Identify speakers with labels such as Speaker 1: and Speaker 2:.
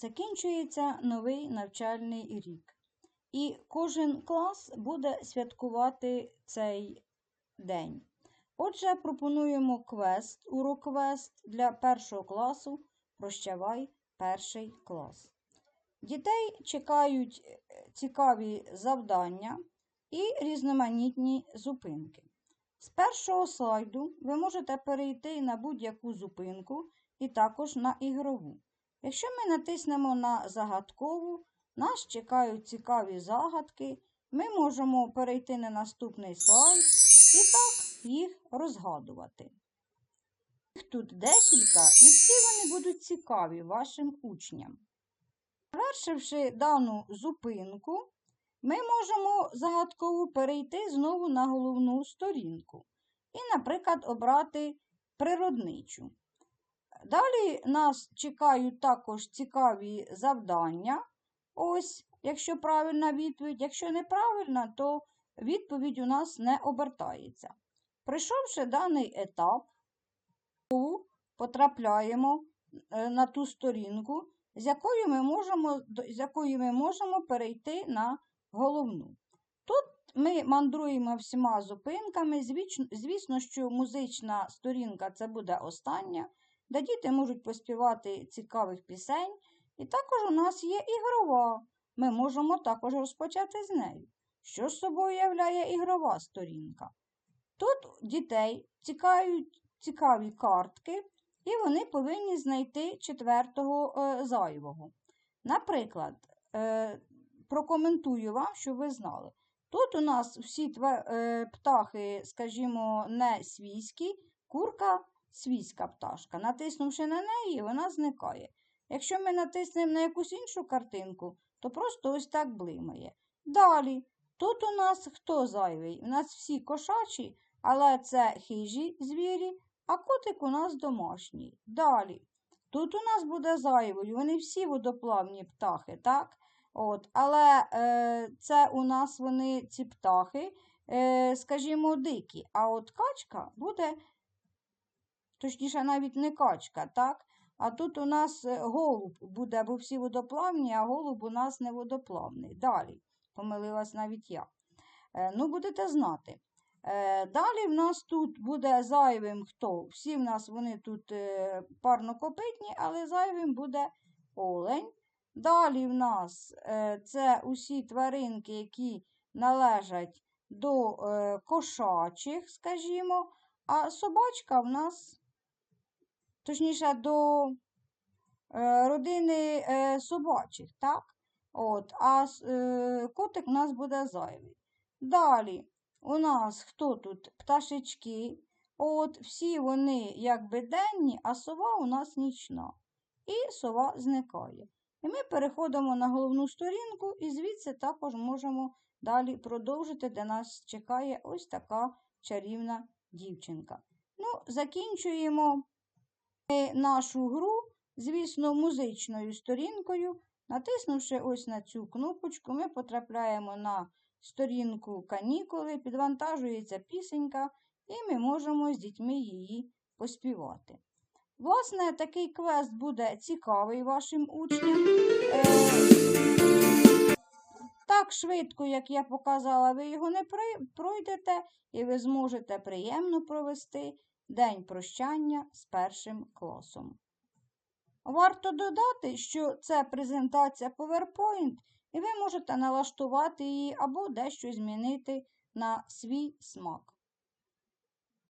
Speaker 1: закінчується новий навчальний рік. І кожен клас буде святкувати цей день. Отже, пропонуємо квест, урок квест для першого класу Прощавай перший клас. Дітей чекають е, цікаві завдання і різноманітні зупинки. З першого слайду ви можете перейти на будь-яку зупинку і також на ігрову. Якщо ми натиснемо на загадкову, нас чекають цікаві загадки, ми можемо перейти на наступний слайд і так їх розгадувати. Їх тут декілька, і всі вони будуть цікаві вашим учням. Завершивши дану зупинку, ми можемо загадково перейти знову на головну сторінку і, наприклад, обрати природничу. Далі нас чекають також цікаві завдання. Ось, якщо правильна відповідь, якщо неправильна, то відповідь у нас не обертається. Пройшовши даний етап, потрапляємо е, на ту сторінку, з якою ми можемо, з якої ми можемо перейти на головну. Тут ми мандруємо всіма зупинками. Звісно, що музична сторінка це буде остання, де діти можуть поспівати цікавих пісень. І також у нас є ігрова. Ми можемо також розпочати з нею. Що ж собою являє ігрова сторінка? Тут дітей цікаві, цікаві картки, і вони повинні знайти четвертого е, зайвого. Наприклад, е, прокоментую вам, щоб ви знали. Тут у нас всі тве, е, птахи, скажімо, не свійські, курка свійська пташка. Натиснувши на неї, вона зникає. Якщо ми натиснемо на якусь іншу картинку, то просто ось так блимає. Далі, тут у нас хто зайвий? У нас всі кошачі, але це хижі звірі, а котик у нас домашній. Далі. Тут у нас буде зайвий, вони всі водоплавні птахи, так? От, Але е, це у нас вони ці птахи, е, скажімо, дикі. А от качка буде, точніше, навіть не качка, так? А тут у нас е, голуб буде, бо всі водоплавні, а голуб у нас не водоплавний. Далі, помилилась навіть я. Е, ну, будете знати. Е, далі в нас тут буде зайвим хто? Всі в нас вони тут парнокопитні, але зайвим буде олень. Далі в нас це усі тваринки, які належать до кошачих, скажімо, а собачка в нас, точніше, до родини собачих, так? От, А котик у нас буде зайвий. Далі у нас хто тут? Пташечки. От всі вони якби денні, а сова у нас нічна. І сова зникає. І ми переходимо на головну сторінку, і звідси також можемо далі продовжити, де нас чекає ось така чарівна дівчинка. Ну, Закінчуємо нашу гру, звісно, музичною сторінкою. Натиснувши ось на цю кнопочку, ми потрапляємо на сторінку канікули, підвантажується пісенька, і ми можемо з дітьми її поспівати. Власне, такий квест буде цікавий вашим учням. Так швидко, як я показала, ви його не пройдете, і ви зможете приємно провести день прощання з першим класом. Варто додати, що це презентація PowerPoint, і ви можете налаштувати її або дещо змінити на свій смак.